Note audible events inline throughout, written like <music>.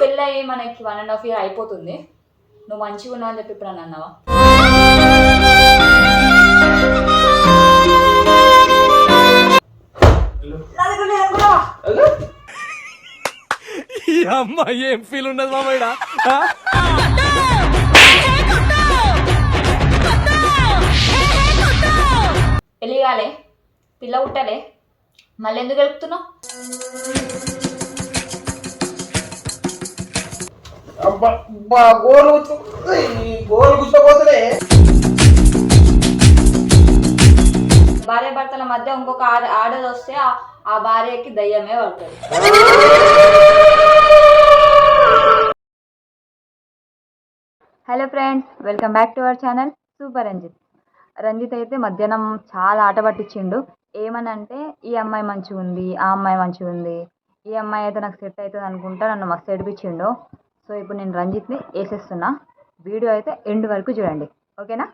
పెళ్ళి అయ్యి మనకి వన్ అండ్ హాఫ్ ఇయర్ అయిపోతుంది. నువ్వు మంచిగా ఉన్నావు అని చెప్పి ఇప్పుడు అని అన్నావా అమ్మాయి ఏం ఫీల్ ఉన్నది మామయ్య పెళ్ళి కాలే పిల్ల పుట్టలే. మళ్ళీ ఎందుకు గెలుపుతున్నావు గోలు గోలు భార్య భర్తల మధ్య ఇంకొక ఆడ ఆడది వస్తే ఆ- ఆ భార్యకి దయ్యమే పడుతుంది. Hello friends welcome back to our channel super Ranjith Ranjith అయితే మధ్యాహ్నం చాలా ఆట పట్టించిండు. ఏమనంటే ఈ అమ్మాయి మంచిగా ఉంది ఆ అమ్మాయి మంచిగా ఉంది ఈ అమ్మాయి అయితే నాకు సెట్ అవుతుంది అనుకుంటా నన్ను మస్తు ఏడిపించిండు. సో ఇప్పుడు నేను రంజిత్ని వేసేస్తున్నా. వీడియో అయితే ఎండ్ వరకు చూడండి. ఓకేనా?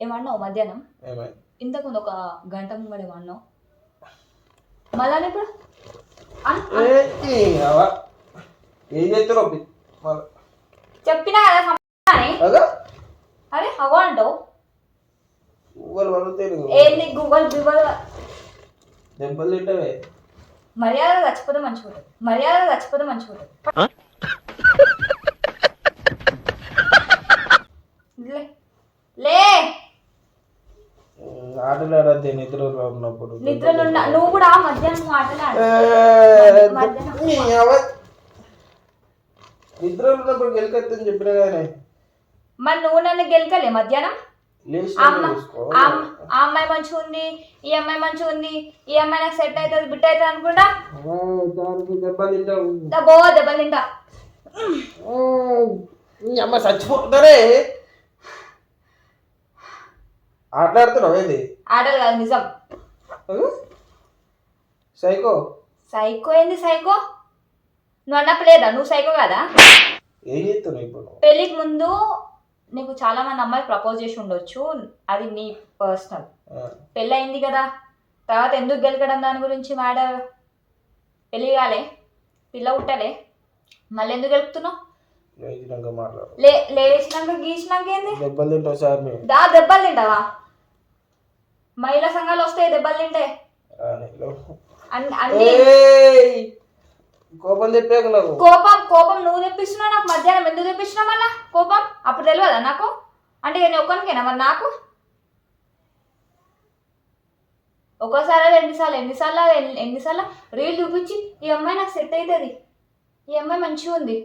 ఏమన్నావు మధ్యాహ్నం? ఇంతకుముందు ఒక గంట ముంగడ ఏమన్నావు? మళ్ళా ఇప్పుడు? ఏ. చెప్పినా కదా అరే అగో అంటావు. గూగుల్ పడితే ఏంది గూగుల్ గూగుల్? దెబ్బలు తింటావే. మర్యాద చచ్చిపోతే మంచిగా మర్యాద చచ్చిపోతే మంచిగా లే ఆటలు ఆడద్దే నిద్రలో ఉన్నప్పుడు. నిద్రలో ఉన్న నువ్వు కూడా మధ్యాహ్నం అవ్వ. నిద్రలో ఉన్నప్పుడు గెలికొద్దని చెప్పిన కానీ మరి నువ్వు నన్ను గెలకలే మధ్యాహ్నం? ఆ అమ్మాయి మంచిగా ఉంది ఈ అమ్మాయి మంచిగా ఉంది ఈ అమ్మాయి నాకు సెట్ అవుతుంది బిట్ అవుతుంది అనుకుంటా? దబ్బో దెబ్బలు తింటా. అమ్మ చచ్చిపోతారే ఆటలాడుతున్నావు ఏంది? ఆటలు కాదు నిజం. సైకో? సైకో ఏంది సైకో? నువ్వు అన్నప్పుడు లేదా? నువ్వు సైకో కదా? ఏం చేస్తున్నావు ఇప్పుడు? పెళ్ళికి ముందు నీకు చాలా మంది అమ్మాయిలు ప్రపోజ్ చేసి ఉండొచ్చు. అది నీ పర్సనల్ పెళ్ళి అయింది కదా. తర్వాత ఎందుకు గెలకడం దాని గురించి మాట పెళ్ళి కాలే. పిల్ల పుట్టలే. మళ్ళీ ఎందుకు గెలుపుతున్నావు? లేచినాక గీచినాక ఏంది? దెబ్బలు తింటావు సార్ దా దెబ్బలు తింటావా? మహిళా సంఘాలు వస్తాయి దెబ్బలు తింటే. అన్ని! కోపం తెప్పాక నాకు. కోపం కోపం నువ్వు తెప్పిస్తున్నావు నాకు మధ్యాహ్నం ఎందుకు తెప్పించినావు మళ్ళా? కోపం? అప్పుడు తెలియదా నాకు? అంటే నేను ఒక్కనికేనా మరి నాకు? ఒక్కోసారి రెండుసార్లు ఎన్నిసార్లు ఎన్ని- ఎన్నిసార్లు రీల్ చూపించి ఈ అమ్మాయి నాకు సెట్ అవుతుంది ఈ అమ్మాయి మంచిగా ఉంది.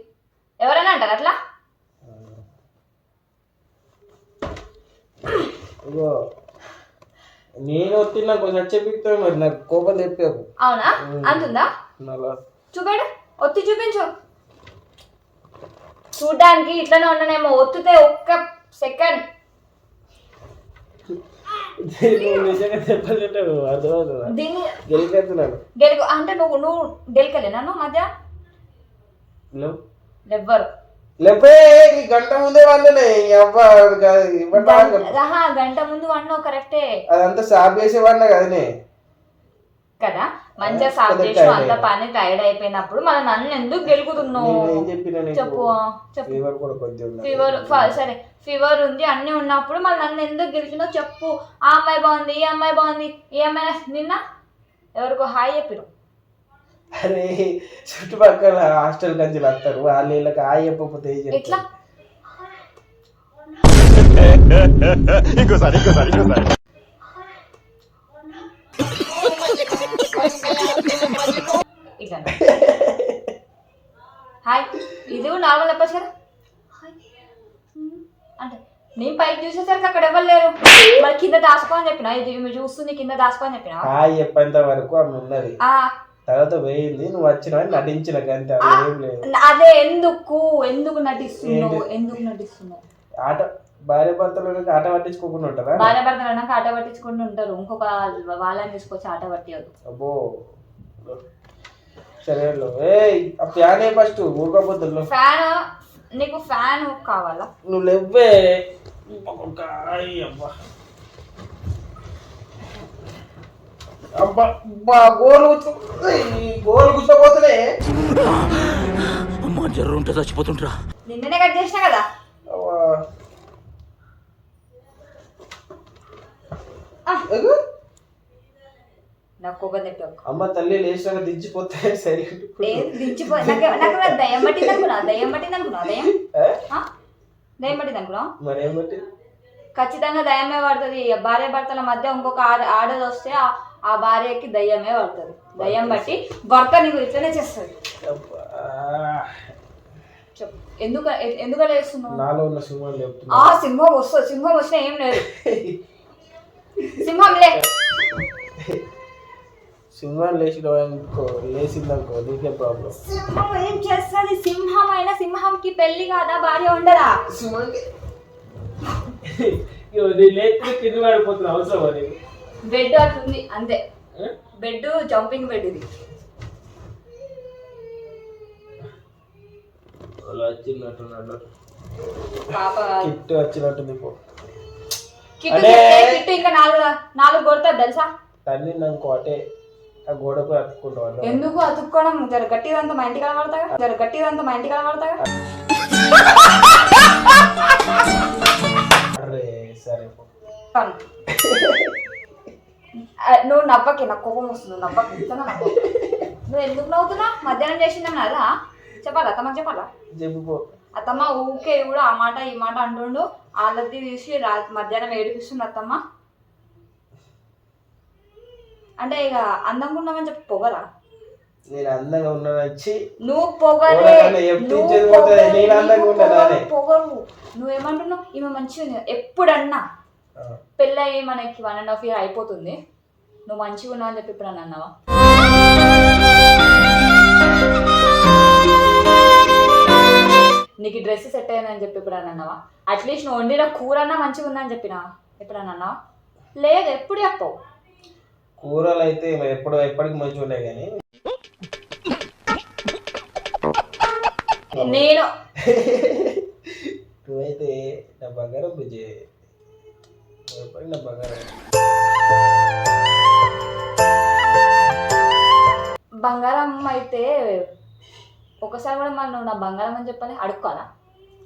ఎవరైనా అంటారు అట్లా? నేను వచ్చిన కొంచెం చెప్పిస్తాను మరి నాకు కోపం తెప్పాకు అవునా? అంతుందా? నలా చూపెడు? ఒత్తి చూపించు. చూడ్డానికి ఇట్లనే ఉండనేమో ఒత్తితే ఒక్క సెకండ్. నువ్వు గెలుగు అంటే నువ్వు నువ్వు గెలకలే నన్ను మధ్య? ఈ గంట ముందే ఆహా గంట ముందు అన్నావు కరెక్టే. అదంతా సాఫ్ చేసేవాడిన కదనే. కదా? మంచిగా సాఫ్ పెద్ద చేసి అంత. పని టైర్డ్ అయిపోయినప్పుడు మన నన్ను ఎందుకు గెలుకుతున్నావు నీకు? చెప్పు చెప్పు. ఫీవర్ సరే ఫీవర్ ఉంది అన్ని ఉన్నప్పుడు మళ్ళీ నన్ను ఎందుకు గెలిచినావు చెప్పు. ఆ అమ్మాయి బాగుంది ఈ అమ్మాయి బాగుంది ఈ అమ్మాయి నిన్న ఎవరికో హాయ్ చెప్పిరు. అరే చుట్టుపక్కల హాస్టల్ కంచి వస్తారు వాళ్ళు వీళ్ళకి ఆ చెప్పకపోతే? ఎట్లా? <laughs> ఇంకోసారి ఇంకోసారి ఇంకోసారి. ఇట్లా హాయ్ ఇది నార్మల్ చెప్పచ్చు కదా అంటే నేను పైకి చూసేసరికి అక్కడ ఎవరు లేరు. మరి కింద దాచుకో అని చెప్పిన? ఇది ఈమె చూస్తుంది కింద దాచుకో అని చెప్పిన? హాయ్ చెప్పేంత వరకు ఆమె ఉన్నది? తర్వాత పోయింది నువ్వు వచ్చిన నటించిన ఆ, అది ఎందుకు ఎందుకు నటిస్తున్నావు? ఎందుకు నటిస్తున్నావు? ఆట భార్య భర్తలు ఆట పట్టించుకోకుండా ఉంటారా? భార్య భర్తలు అన్నాక ఆట పట్టించుకుంటూ ఉంటారు. ఇంకొక వాళ్ళని తీసుకొచ్చి ఆట పట్టియదు అబ్బో. సరే ఏయ్ ఆ ఫ్యాన్ ఏ ఫస్ట్ ఊరుకోపోతుల్లో ఫ్యాన్? నీకు ఫ్యాన్ కావాలా? నువ్వు లేవ్వే ఒక ఆయ్ అబ్బా. అబ్బా అబ్బా గోలు గోలు గుచ్చపోతులే. అమ్మా జర్ర ఉంటే చచ్చిపోతుంటరా నిన్ననే కట్ చేసినా కదా? అవ్వా. నాకు తెప్పావు అమ్మ తల్లి లేచినాక దించిపోతే సరి దించిపో నాకు నాకు దయ్యం పట్టింది అనుకున్నా దయ్యం పట్టింది అనుకున్నా దయ్యం? దయ్యం పట్టింది అనుకున్నా మరేం బట్టి ఖచ్చితంగా దయ్యమే పడుతుంది. భార్య భర్తల మధ్య ఇంకొక ఆడ ఆడది వస్తే ఆ- భార్యకి దయ్యమే పడుతుంది. దయ్యం బట్టి భర్త నీకు ఇట్లనే చేస్తుంది. చెప్పు. ఎందుకు చేస్తున్నావు? నాలో ఉన్న ఆ సింహం వస్తుంది. సింహం వచ్చినా ఏం లేదు. <laughs> సింహం లే. <laughs> లేచిన అనుకో లేచిందనుకో నీకే ప్రాబ్లం సింహం ఏం చేస్తుంది? సింహం అయినా సింహంకి పెళ్ళి కాదా? భార్య ఉండదా? ఇగో నేను లేకపోతే కింద పడిపోతున్నా అవసరం అని బెడ్ అట్లుంది అంతే. బెడ్ జంపింగ్ బెడ్ ఇది. వచ్చినట్టున్నాడు పాప. కిట్ వచ్చినట్టుంది పో. అదే. కిట్టు ఇంకా నాలుగు నాలుగు కొడతాడు తెలుసా? తల్లి నాకు అటే. ఆ గోడకు అతుక్కుంటాం ఎందుకు అతుక్కోవడం? జర గట్టిదంతా మా ఇంటికి కనబడతాగా జర గట్టిదంతా మా ఇంటికి కనబడతాగా అరే సరే నువ్వు నవ్వకి నాకు కోపం వస్తుంది. నువ్వు నవ్వకి. నువ్వు. ఎందుకు నవ్వుతున్నా? మధ్యాహ్నం చేసిందేమన్నా అదా చెప్పాలా? అత్తమ్మకి చెప్పాలా? చెప్పు పో. అత్తమ్మ ఊకే కూడా ఆ మాట ఈ మాట అంటుండు. వాళ్ళది తీసి రా మధ్యాహ్నం ఏడిపిస్తుంది అత్తమ్మ. అంటే ఇక అందంగా ఉన్నామని చెప్పి పొగరా? నేను అందంగా ఉన్నాను వచ్చి నువ్వు పొగరే. పొగరు, నేను అందంగా నీకు ఉన్నానా పొగరు, నువ్వేమంటున్నావు? ఈమె మంచిగా ఉంది. ఎప్పుడన్నా పెళ్ళయి మనకి వన్ అండ్ హాఫ్ ఇయర్ అయిపోతుంది. నువ్వు మంచిగా ఉన్నావు అని చెప్పి ఇప్పుడు అని అన్నావా? నీకు డ్రెస్ సెట్ అయ్యిందని చెప్పి ఇప్పుడు అని అన్నావా అట్లీస్ట్ నువ్వు వండిన కూర అన్నా మంచిగా ఉందని చెప్పినా? ఇప్పుడు అని అన్నావా? లేదు ఎప్పుడు చెప్పవు. కూరలు అయితే ఎప్పుడు ఎప్పటికి మంచిగా ఉన్నాయి కానీ నేను. నువ్వైతే నా బంగారం బుజ్జి. ఎప్పటికి నా బంగారం బంగారం అయితే ఒకసారి కూడా నువ్వు నా బంగారం అని చెప్పాలి అడుక్కోవాలా?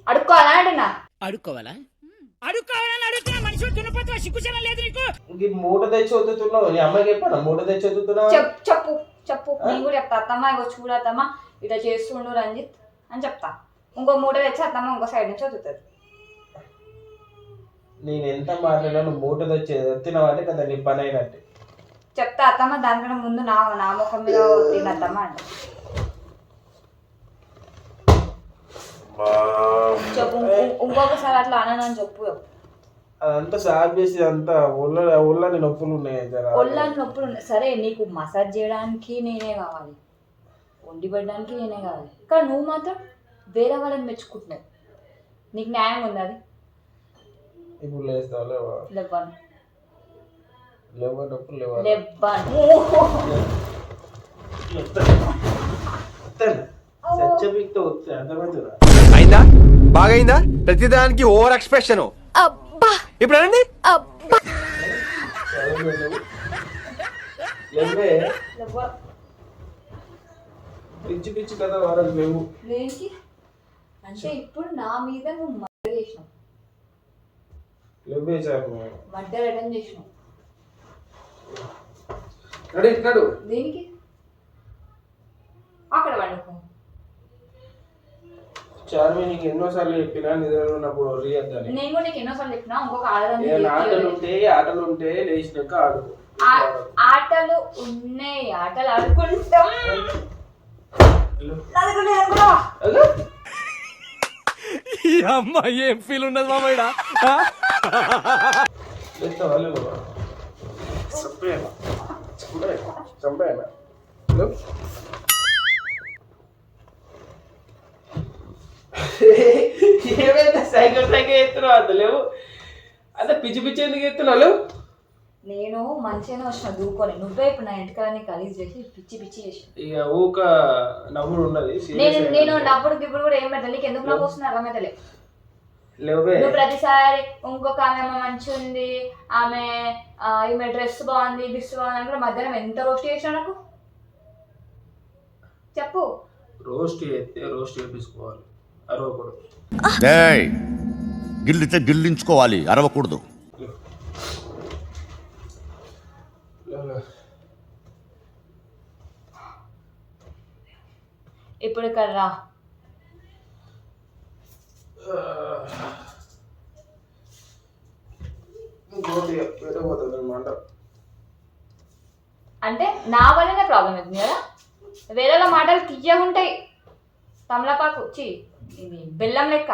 అడుక్కోవాలా అంటున్నా? అడుక్కోవాలా? అడుక్కోవాలని అడుగుతున్నా. మనిషి దున్నపోతున్నా. సిగ్గుచనం లేదు నీకు. ఇంక మూట తెచ్చి వద్దుతున్నావు నీ అమ్మాయికి చెప్పాను? మూట తెచ్చి వద్దుతున్నావు చెప్ చెప్పు చెప్పు. నేను కూడా చెప్తా. అత్తమ్మ ఇగో చూడత్తమ్మ ఇట్లా చేస్తుండు రంజిత్ అని చెప్తా. ఇంకో మూట తెచ్చి అత్తమ్మ ఇంకో సైడ్ నుంచి వదులుతుంది నేను ఎంత మాట్లాడినా నువ్వు మూట తెచ్చి ఎత్తినావు అంటే కదా నీ పని అయినట్టే. చెప్తా అత్తమ్మ దానికన్నా ముందు నా నా ముఖం మీద తినత్తమ్మ అంట. చెప్పు ఇంకో- ఇంకొకసారి అట్లా అనను అని చెప్పు. అదంతా సాఫ్ చేసి అంతా ఒళ్ళ ఒళ్ళని నొప్పులు ఉన్నాయి ఒళ్ళని నొప్పులు ఉన్నాయి. సరే నీకు మసాజ్ చేయడానికి నేనే కావాలి. వండి పెట్టడానికి నేనే కావాలి. కానీ నువ్వు మాత్రం వేరే వాళ్ళని మెచ్చుకుంటున్నావు. నీకు న్యాయం ఉంది అది? ఇప్పుడు లేస్తావు లేవా? లెవ్వను. లేవా నొప్పులు లేవా? లెవ్వను. సత్యపిక్తో వస్తే అర్థమవుతుందా అయిందా బాగైందా? ప్రతిదానికి ఓవర్ ఎక్స్ప్రెషన్. ఇప్పుడు అనండి? లేవే లెవ్వను పిచ్చి పిచ్చి లేవు. దేనికి? అంటే ఇప్పుడు నా మీద నువ్వు మర్డర్ చేసినావు. లేవే సార్ మర్డర్ అటెండ్ చేసినావు. నడు నడు. దేనికి? చార్మి నీకు ఎన్నోసార్లు చెప్పినా నిద్ర ఉన్నప్పుడు రియద్దని నేను కూడా నీకు ఎన్నోసార్లు చెప్పినా ఇంకొక ఏదైనా ఆటలు ఆడదాన్ని ఉంటే ఆటలు ఉంటే లేచినాక ఆడుకో ఆటలు ఉన్నాయి ఆటలు ఆడుకుంటాం? ఈ అమ్మ ఏం ఫీల్ ఉన్నది మామయ్య లేస్తావా లేవా చంపేయాలా ఏమైంది? సైకిల్ సైకిల్ ఎత్తున్నావు అంత లేవు. అంత పిచ్చి పిచ్చి ఎందుకు ఎత్తున్నావు నేను మంచిగానే వచ్చిన దూకొని. నువ్వే ఇప్పుడు నా ఇంటికాలని కలిసి చేసి పిచ్చి పిచ్చి చేసి ఇక ఊక నవ్వుడు ఉన్నది నేను నప్పుడు ఇప్పుడు కూడా. ఏం పెట్టాలి. నీకు ఎందుకు నాకు వస్తున్నా అర్థమైతలే లేవే నువ్వు ప్రతిసారి ఇంకొక ఆమె మంచిగా ఉంది ఆమె ఈమె డ్రెస్ బాగుంది దిస్ బాగుంది అని కూడా మధ్యాహ్నం ఎంత రోస్ట్ చేసినా నాకు? చెప్పు. రోస్ట్ చేస్తే రోస్ట్ చేపించుకోవాలి. అరవకూడదు. గిల్లితే గిల్లించుకోవాలి అరవకూడదు. ఇప్పుడు ఇక్కడ రా. ఇంకోటి వేరే పోతుంది అనమాట అంటే నా వల్లనే ప్రాబ్లం అవుతుంది కదా? వేరేల మాటలు తీయగా ఉంటాయి తమలపాకు చి. బెల్లం లెక్క.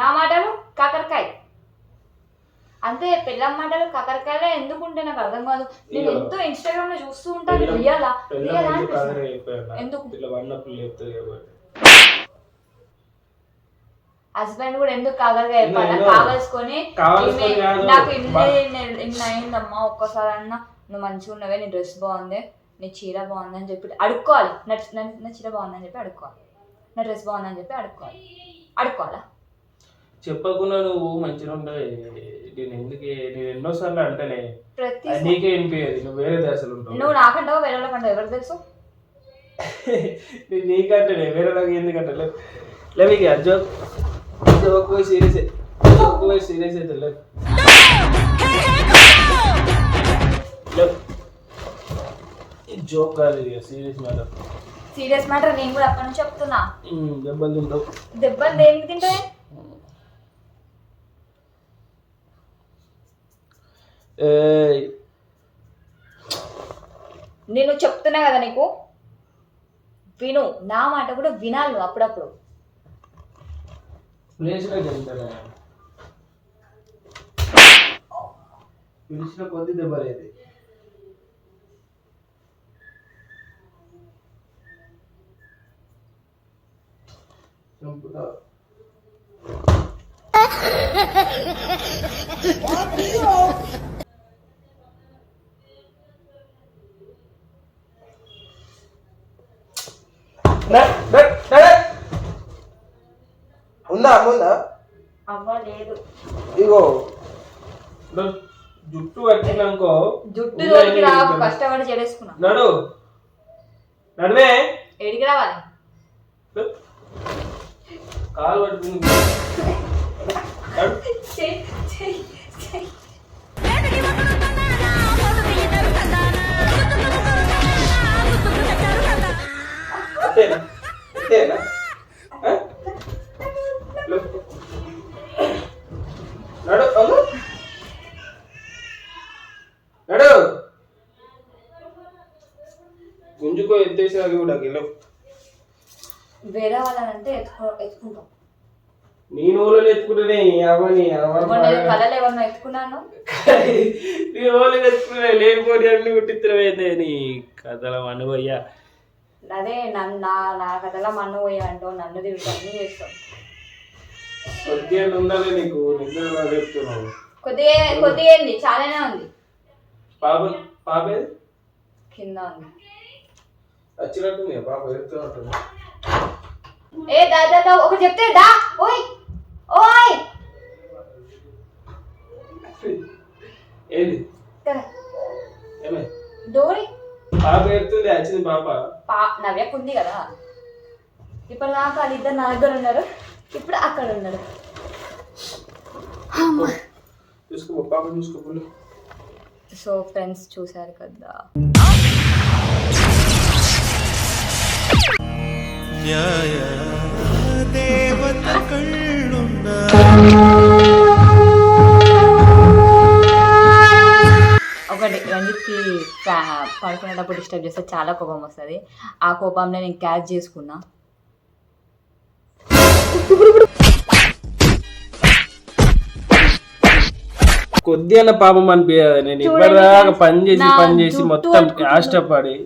నా మాటలు కాకరకాయ. అంతే బెల్లం మాటలు కాకరకాయలే ఎందుకు ఉంటే నాకు అర్థం కాదు. నేను. ఎంతో ఇన్స్టాగ్రామ్లో చూస్తూ ఉంటాను. రియలా? రియలా అనిపిస్తుంది. ఎందుకు? హస్బెండ్ కూడా ఎందుకు కాకరకాయ చెప్పాలా. కావలసుకొని. నాకు ఇన్ని అయిందమ్మా ఒక్కసారి అన్న నువ్వు మంచిగా ఉన్నవే నీ డ్రెస్ బాగుంది నీ చీర బాగుంది అని చెప్పి అడుక్కోవాలి. నా చీర బాగుందని చెప్పి అడుక్కోవాలి. నా డ్రెస్ బాగుందని చెప్పి అడుక్కోవాలి. అడుక్కోవాలా? చెప్పకుండా నువ్వు మంచిగా ఉండవు. నేను ఎందుకు? నేను ఎన్నోసార్లు అంటేనే. ప్రతి నీకే వినిపించేది నువ్వు వేరే దశలు ఉంటావు నువ్వు నాకంటావు వేరే వాళ్ళకంటావు ఎవరికి తెలుసు? నేను నీకంటేనే. వేరే దాకా ఎందుకంటే? లేవు లేవు ఇక జోక్. జోక్ పోయి సీరియస్ జోక్ పోయి సీరియస్ అయితే లేవు జోక్ కాదు ఇక సీరియస్ మ్యాటర్. సీరియస్ మ్యాటర్ నేను కూడా అప్పటి నుంచి చెప్తున్నా. దెబ్బలు తింటావు. దెబ్బలు దేనికి తింటాయి ఏయ్, నేను చెప్తున్నా కదా నీకు? విను నా మాట కూడా వినాలి నువ్వు అప్పుడప్పుడు. పిలిచిన కొద్ది దెబ్బలేదు చంపుతా న- న- నడ. ఉందా అమ్ముందా అవ్వలేదు ఇగో. జుట్టు కట్టినాకో జుట్టు రావు కష్టపడి చెడేసుకున్నా నడు. నడువే ఏడికి రావాలి? కాలు పట్టుకుని అంతేనా? అంతేనా? నడు నడు! గుంజుకో ఎత్తేసినా కూడా గెలవు వేరే వాళ్ళనంటే ఎత్తుకో ఎత్తుకుంటాం. నీ నూనెలు ఎత్తుకుంటేనే అవని కళలు ఎవరినో ఎత్తుకున్నాను? <laughs> నీ ఓళ్ళు ఎత్తుకునే లేకపోతే అన్ని కుట్టిత్తరమైతే నీ కథల అనుభయ్యా అదే నన్ను నా నా కథలో మన్ను పోయా అంటావు నన్ను తిరుగుతా అన్ని చేస్తాం. కొద్దిగా ఉండాలి నీకు నిద్ర చెప్తున్నావు. కొద్దిగా కొద్దిగా ఏంది? చాలానే ఉంది. పాప పాప? కింద ఉంది. వచ్చినట్టుంది పాప ఎడుతున్నట్టుంది ఏ దా దా ఒక చెప్తే దా ఓయ్ ఓయ్. ఏది? ఏమే? డోరి. పాప ఎడుతుంది వచ్చింది పాప. పా నవ్యకు ఉంది కదా. ఇప్పుడు నాకు వాళ్ళిద్దరు నా దగ్గర ఉన్నారు. ఇప్పుడు అక్కడ ఉన్నారు. సో ఫ్రెండ్స్ చూశారు కదా. ఒకటి రంజిత్కి పడుకునేటప్పుడు డిస్టర్బ్ చేస్తే చాలా కోపం వస్తుంది. ఆ కోపంలో నేను క్యాచ్ చేసుకున్నా. కొద్దిగా పాపం అనిపించదు నేను ఇప్పటిదాకా పని చేసి పని చేసి మొత్తం. కష్టపడి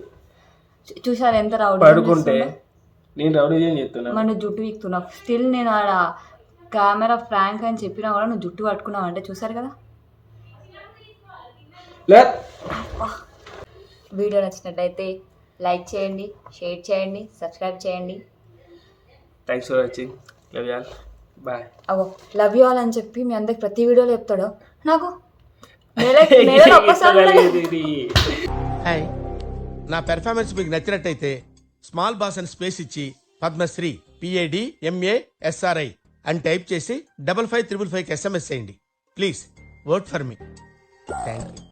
చూసారు ఎంత పడుకుంటే నేను రౌడీ ఏం చెప్తున్నా మన జుట్టు వీక్తున్నావు. స్టిల్ నేను ఆడ కెమెరా ఫ్రాంక్ అని చెప్పినా కూడా నువ్వు జుట్టు పట్టుకున్నావు అంటే చూసారు కదా? వీడియో నచ్చినట్లయితే లైక్ చేయండి షేర్ చేయండి సబ్స్క్రైబ్ చేయండి. Thanks for watching love y'all bye అవో లవ్ యూ ఆల్ అని చెప్పి మీ అందరికి ప్రతి వీడియోలో చెప్తాడు. నాకు. హాయ్ <laughs> నా పెర్ఫార్మెన్స్ మీకు నచ్చినట్టయితే స్మాల్ బాస్ అని స్పేస్ ఇచ్చి పద్మశ్రీ పిఏడి ఎంఏ ఎస్ఆర్ఐ అని టైప్ చేసి డబల్ ఫైవ్ త్రిబుల్ ఫైవ్కి ఎస్ఎంఎస్ చేయండి. Please work for me thank you